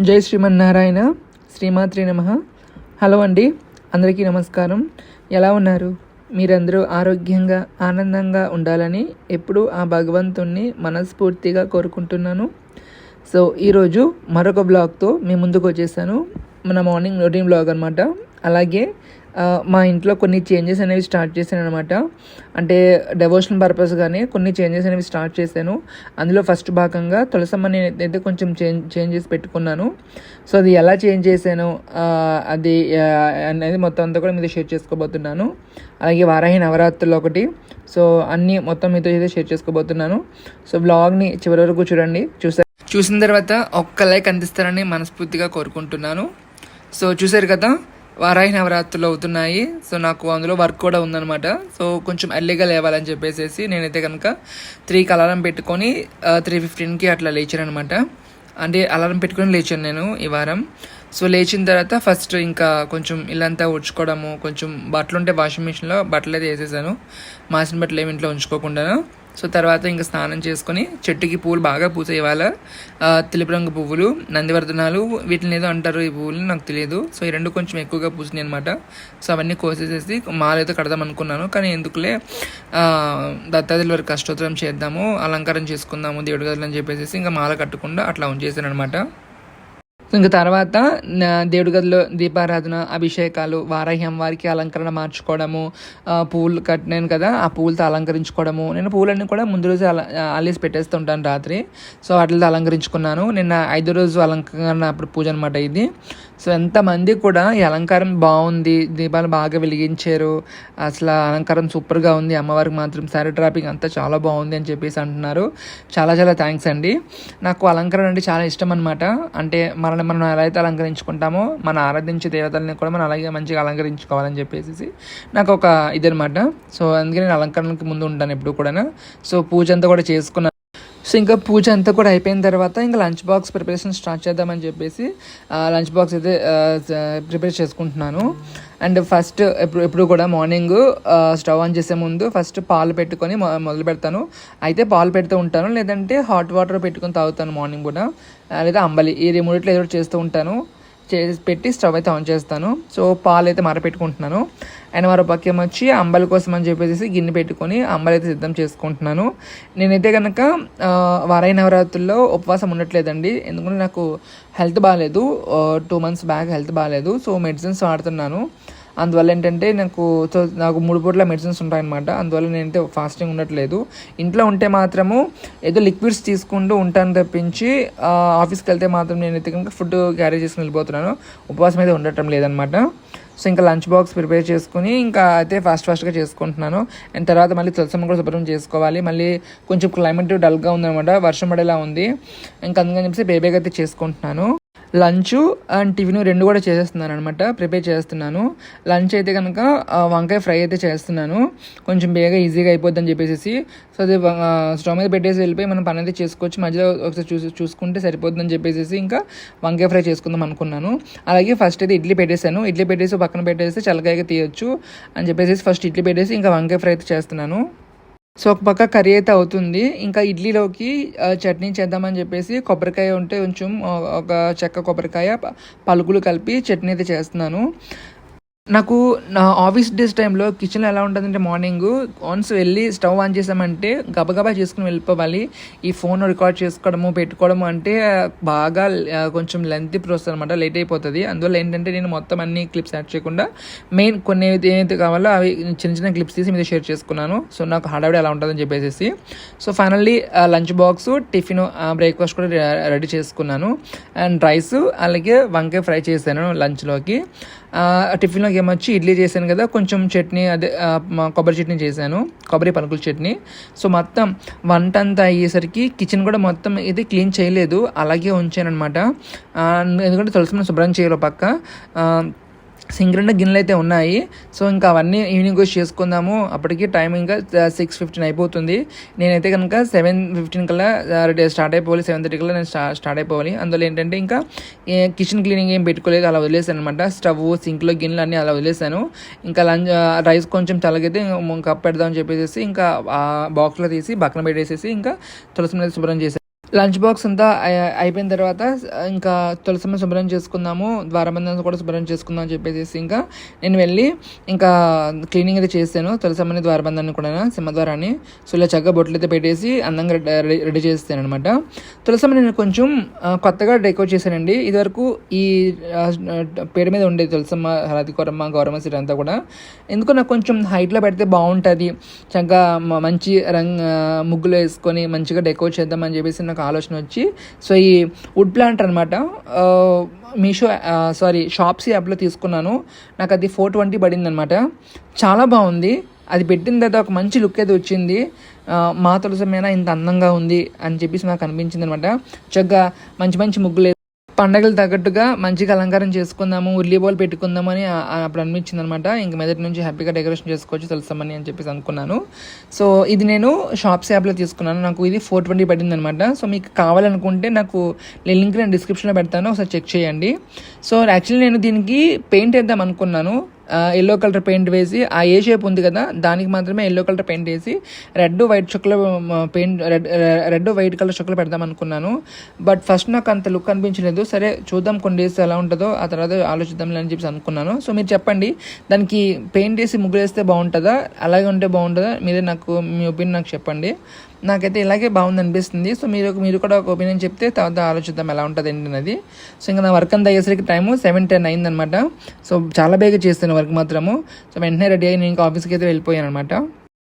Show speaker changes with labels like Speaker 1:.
Speaker 1: జై శ్రీమన్నారాయణ శ్రీమాత్రి నమ. హలో అండి అందరికీ నమస్కారం. ఎలా ఉన్నారు? మీరందరూ ఆరోగ్యంగా ఆనందంగా ఉండాలని ఎప్పుడూ ఆ భగవంతుణ్ణి మనస్ఫూర్తిగా కోరుకుంటున్నాను. సో ఈరోజు మరొక బ్లాగ్తో మీ ముందుకు వచ్చేసాను. మన మార్నింగ్ రొటీన్ బ్లాగ్ అనమాట అలాగే మా ఇంట్లో కొన్ని చేంజెస్ అనేవి స్టార్ట్ చేశాను అనమాట అంటే డెవోషనల్ పర్పస్గానే కొన్ని చేంజెస్ అనేవి స్టార్ట్ చేశాను. అందులో ఫస్ట్ భాగంగా తులసమ్మ నేనైతే కొంచెం చేంజ్ చేంజ్ చేసి పెట్టుకున్నాను. సో అది ఎలా చేంజ్ చేశాను? అది అనేది మొత్తం అంతా కూడా మీతో షేర్ చేసుకోబోతున్నాను. అలాగే వారాహి నవరాత్రులు ఒకటి. సో అన్నీ మొత్తం మీతో అయితే షేర్ చేసుకోబోతున్నాను. సో బ్లాగ్ని చివరి వరకు చూడండి. చూసా చూసిన తర్వాత ఒక్క లైక్ అందిస్తారని మనస్ఫూర్తిగా కోరుకుంటున్నాను. సో చూసారు కదా? వారాహి నవరాత్రులు అవుతున్నాయి. సో నాకు అందులో వర్క్ కూడా ఉందనమాట సో కొంచెం ఎర్లీగా లేవాలని చెప్పేసి నేనైతే కనుక త్రీకి అలారం పెట్టుకొని త్రీ ఫిఫ్టీన్కి అట్లా లేచాను అనమాట అంటే అలారం పెట్టుకొని లేచాను నేను ఈ వారం. సో లేచిన తర్వాత ఫస్ట్ ఇంకా కొంచెం ఇల్లంతా ఉడ్చుకోవడము కొంచెం బట్టలు ఉంటే వాషింగ్ మిషన్లో బట్టలు అయితే వేసేసాను. మాసిన బట్టలు ఏమి ఇంట్లో ఉంచుకోకుండా సో తర్వాత ఇంకా స్నానం చేసుకొని చెట్టుకి పూలు బాగా పూసే ఇవాళ తెలుపు రంగు పువ్వులు నందివర్ధనాలు వీటిని ఏదో అంటారు ఈ పువ్వులు నాకు తెలియదు. సో ఈ రెండు కొంచెం ఎక్కువగా పూసినాయి అనమాట సో అవన్నీ కోసేసేసి మాల అయితే కడదాం అనుకున్నాను. కానీ ఎందుకులే ఆ, దత్తాదిల వరకు చేద్దాము అలంకారం చేసుకుందాము దేవుడి గదులు అని చెప్పేసి ఇంకా మాల కట్టకుండా అట్లా ఉంచేసాను అనమాట ఇంకా తర్వాత దేవుడి గదిలో దీపారాధన అభిషేకాలు వారహ్యం వారికి అలంకరణ మార్చుకోవడము పూలు కట్టినాను కదా ఆ పూలతో అలంకరించుకోవడము. నేను పూలన్నీ కూడా ముందు రోజు అల అల్లేసి పెట్టేస్తుంటాను రాత్రి. సో వాటితో అలంకరించుకున్నాను. నిన్న ఐదో రోజు అలంకరణ అప్పుడు పూజ అనమాట ఇది. సో ఎంతమంది కూడా ఈ అలంకారం బాగుంది దీపాలు బాగా వెలిగించారు అసలు అలంకారం సూపర్గా ఉంది అమ్మవారికి మాత్రం శారీ ట్రాపింగ్ అంతా చాలా బాగుంది అని చెప్పేసి అంటున్నారు. చాలా చాలా థ్యాంక్స్ అండి. నాకు అలంకరణ అంటే చాలా ఇష్టం అనమాట అంటే మనల్ని మనం ఎలా అయితే అలంకరించుకుంటామో మన ఆరాధించే దేవతల్ని కూడా మనం అలాగే మంచిగా అలంకరించుకోవాలని చెప్పేసి నాకు ఒక ఇదనమాట సో అందుకే నేను అలంకరణకి ముందు ఉంటాను ఎప్పుడు కూడా సో పూజ అంతా కూడా చేసుకున్నాను సో ఇంకా పూజ అంతా కూడా అయిపోయిన తర్వాత ఇంకా లంచ్ బాక్స్ ప్రిపరేషన్ స్టార్ట్ చేద్దామని చెప్పేసి లంచ్ బాక్స్ అయితే ప్రిపేర్ చేసుకుంటున్నాను. అండ్ ఫస్ట్ ఎప్పుడు ఎప్పుడు కూడా మార్నింగ్ స్టవ్ ఆన్ చేసే ముందు ఫస్ట్ పాలు పెట్టుకొని మొదలు పెడతాను. అయితే పాలు పెడుతూ ఉంటాను లేదంటే హాట్ వాటర్ పెట్టుకొని తాగుతాను మార్నింగ్ కూడా. లేదా అంబలి ఈ మూడిట్లో ఏదో చేస్తూ ఉంటాను. చేసి పెట్టి స్టవ్ అయితే ఆన్ చేస్తాను. సో పాలు అయితే మరపెట్టుకుంటున్నాను. అండ్ మరో పక్క వచ్చి అంబల కోసం అని చెప్పేసి గిన్నె పెట్టుకొని అంబలు అయితే సిద్ధం చేసుకుంటున్నాను. నేనైతే కనుక వరై నవరాత్రుల్లో ఉపవాసం ఉండట్లేదండి. ఎందుకంటే నాకు హెల్త్ బాగాలేదు టూ మంత్స్ బ్యాక్ హెల్త్ బాగాలేదు సో మెడిసిన్స్ వాడుతున్నాను. అందువల్ల ఏంటంటే నాకు సో నాకు మూడు పూట్ల మెడిసిన్స్ ఉంటాయన్నమాట. అందువల్ల నేనైతే ఫాస్టింగ్ ఉండట్లేదు. ఇంట్లో ఉంటే మాత్రము ఏదో లిక్విడ్స్ తీసుకుంటూ ఉంటాను తప్పించి ఆఫీస్కి వెళ్తే మాత్రం నేనైతే కనుక ఫుడ్ క్యారీ చేసుకుని వెళ్ళిపోతున్నాను. ఉపవాసం అయితే ఉండటం లేదనమాట సో ఇంకా లంచ్ బాక్స్ ప్రిపేర్ చేసుకుని ఇంకా అయితే ఫాస్ట్ ఫాస్ట్గా చేసుకుంటున్నాను. అండ్ తర్వాత మళ్ళీ తులసమ్మ కూడా శుభ్రం చేసుకోవాలి. మళ్ళీ కొంచెం క్లైమేట్ డల్గా ఉందన్నమాట. వర్షం పడేలా ఉంది. ఇంకా అందుకని చెప్పేసి బేబేగా అయితే చేసుకుంటున్నాను. లంచ్ అండ్ టిఫిన్ రెండు కూడా చేసేస్తున్నాను అనమాట ప్రిపేర్ చేస్తున్నాను. లంచ్ అయితే కనుక వంకాయ ఫ్రై అయితే చేస్తున్నాను. కొంచెం బేగా ఈజీగా అయిపోద్దని చెప్పేసి సో అది స్టవ్ మీద పెట్టేసి వెళ్ళిపోయి మనం పని అయితే చేసుకోవచ్చు. మధ్యలో ఒకసారి చూసి చూసుకుంటే సరిపోతుందని చెప్పేసి ఇంకా వంకాయ ఫ్రై చేసుకుందాం అనుకున్నాను. అలాగే ఫస్ట్ అయితే ఇడ్లీ పెట్టేశాను. ఇడ్లీ పెట్టేసి పక్కన పెట్టేసి చల్లకాయగా తీయొచ్చు అని చెప్పేసి ఫస్ట్ ఇడ్లీ పెట్టేసి ఇంకా వంకాయ ఫ్రై అయితే చేస్తున్నాను. సో ఒక పక్క కర్రీ అయితే అవుతుంది. ఇంకా ఇడ్లీలోకి చట్నీ చేద్దామని చెప్పేసి కొబ్బరికాయ ఉంటే కొంచెం ఒక చెక్క కొబ్బరికాయ పలుకులు కలిపి చట్నీ అయితే చేస్తున్నాను. నాకు నా ఆఫీస్ డేస్ టైంలో కిచెన్లో ఎలా ఉంటుందంటే మార్నింగ్ వన్స్ వెళ్ళి స్టవ్ ఆన్ చేసామంటే గబగబా చేసుకుని వెళ్ళిపోవాలి. ఈ ఫోన్ రికార్డ్ చేసుకోవడము పెట్టుకోవడము అంటే బాగా కొంచెం లెంత్ ప్రాసెస్ అనమాట లేట్ అయిపోతుంది. అందువల్ల ఏంటంటే నేను మొత్తం అన్ని క్లిప్స్ యాడ్ చేయకుండా మెయిన్ కొన్ని ఏదైతే కావాలో అవి చిన్న చిన్న క్లిప్స్ తీసి మీద షేర్ చేసుకున్నాను. సో నాకు హడావిడి ఎలా ఉంటుందని చెప్పేసి so finally lunch box tiffin breakfast కూడా రెడీ చేసుకున్నాను. అండ్ రైస్ అలాగే వంకాయ ఫ్రై చేశాను లంచ్లోకి. టిఫిన్లోకి ఏమొచ్చి ఇడ్లీ చేశాను కదా కొంచెం చట్నీ అదే మా కొబ్బరి చట్నీ చేశాను కొబ్బరి పలుకుల చట్నీ. సో మొత్తం వంట అంతా అయ్యేసరికి కిచెన్ కూడా మొత్తం ఇది క్లీన్ చేయలేదు అలాగే ఉంచాను అనమాట ఎందుకంటే తులసి శుభ్రం చేయాలి పక్క. ఆ, సింక్ రెండు గిన్నెలు అయితే ఉన్నాయి. సో ఇంకా అవన్నీ ఈవినింగ్ వచ్చి చేసుకుందాము. అప్పటికి టైం ఇంకా సిక్స్ ఫిఫ్టీన్ అయిపోతుంది. నేనైతే కనుక సెవెన్ ఫిఫ్టీన్ కల్లా స్టార్ట్ అయిపోవాలి. సెవెన్ థర్టీ కల్లా నేను స్టార్ట్ అయిపోవాలి. అందులో ఏంటంటే ఇంకా కిచెన్ క్లీనింగ్ ఏం పెట్టుకోలేదు అలా వదిలేసాను అనమాట స్టవ్ సింక్లో గిన్నెలు అన్నీ అలా వదిలేసాను. ఇంకా లంచ్ రైస్ కొంచెం చల్లగైతే కప్ పెడదామని చెప్పేసి ఇంకా ఆ బాక్స్లో తీసి పక్కన పెట్టేసేసి ఇంకా తులసి మీద శుభ్రం చేశాను. లంచ్ బాక్స్ అంతా అయిపోయిన తర్వాత ఇంకా తులసమ్మ శుభ్రం చేసుకుందాము ద్వారబంధం కూడా శుభ్రం చేసుకుందాం అని చెప్పేసి ఇంకా నేను వెళ్ళి ఇంకా క్లీనింగ్ అయితే చేశాను తులసమ్మని ద్వారబంధాన్ని కూడా సింహద్వారాన్ని. సో ఇలా చక్కగా బొట్లు అయితే పెట్టేసి అందంగా రెడీ- రెడీ రెడీ చేస్తాను అనమాట తులసమ్మ నేను కొంచెం కొత్తగా డెకోరేట్ చేశానండి. ఇదివరకు ఈ పేరు పేడ మీద ఉండేది తులసమ్మ హరతి కొరమ్మ గౌరమ్మ సీట్ అంతా కూడా. ఎందుకు నాకు కొంచెం హైట్లో పెడితే బాగుంటుంది. చక్కగా మంచి రంగ్ ముగ్గులు వేసుకొని మంచిగా డెకోరేట్ చేద్దామని చెప్పేసి నాకు ఆలోచన వచ్చి సో ఈ వుడ్ ప్లాంట్ అనమాట మీషో సారీ షాప్సీ యాప్లో తీసుకున్నాను. నాకు అది ఫోర్ ట్వంటీ పడింది అనమాట చాలా బాగుంది. అది పెట్టిన తర్వాత ఒక మంచి లుక్ అయితే వచ్చింది. మా తులసమైన ఇంత అందంగా ఉంది అని చెప్పేసి నాకు అనిపించింది అనమాట చక్కగా మంచి మంచి ముగ్గులు పండగలు తగ్గట్టుగా మంచిగా అలంకారం చేసుకుందాము ఉర్లీ బాల్ పెట్టుకుందాము అని అప్పుడు అనిపించింది అనమాట ఇంక మెదటి నుంచి హ్యాపీగా డెకరేషన్ చేసుకోవచ్చు తెలుసామని అని చెప్పేసి అనుకున్నాను. సో ఇది నేను షాప్స్ యాప్లో తీసుకున్నాను. నాకు ఇది ఫోర్ ట్వంటీ పడింది అనమాట సో మీకు కావాలనుకుంటే నాకు లింక్ నేను డిస్క్రిప్షన్లో పెడతాను. ఒకసారి చెక్ చేయండి. సో యాక్చువల్లీ నేను దీనికి పెయింట్ వేద్దాం అనుకున్నాను. ఎల్లో కలర్ పెయింట్ వేసి ఆ ఏ షేప్ ఉంది కదా దానికి మాత్రమే ఎల్లో కలర్ పెయింట్ వేసి రెడ్ వైట్ చుక్కలు paint red red white colour చుక్కలు పెడదాం అనుకున్నాను. బట్ ఫస్ట్ నాకు అంత లుక్ అనిపించలేదు. సరే చూద్దాం కొన్ని డేస్ ఎలా ఉంటుందో ఆ తర్వాత ఆలోచిద్దాం అని చెప్పేసి అనుకున్నాను. సో మీరు చెప్పండి దానికి పెయింట్ వేసి ముగ్గులు వేస్తే బాగుంటుందా? అలాగే ఉంటే బాగుంటుందా? మీరే నాకు మీ ఒపీనియన్ నాకు చెప్పండి. నాకైతే ఇలాగే బాగుంది అనిపిస్తుంది సో మీరు మీరు కూడా ఒక ఒపీనియన్ చెప్తే తర్వాత ఆలోచిద్దాం ఎలా ఉంటుంది ఏంటి అనేది సో ఇంకా నా వర్క్ అంతా అయ్యేసరికి టైము సెవెన్ టెన్ అయిందనమాట సో చాలా బేగా చేస్తాను వర్క్ మాత్రము. సో వెంటనే రెడీ అయ్యి నేను ఇంకా ఆఫీస్కి అయితే వెళ్ళిపోయాను అనమాట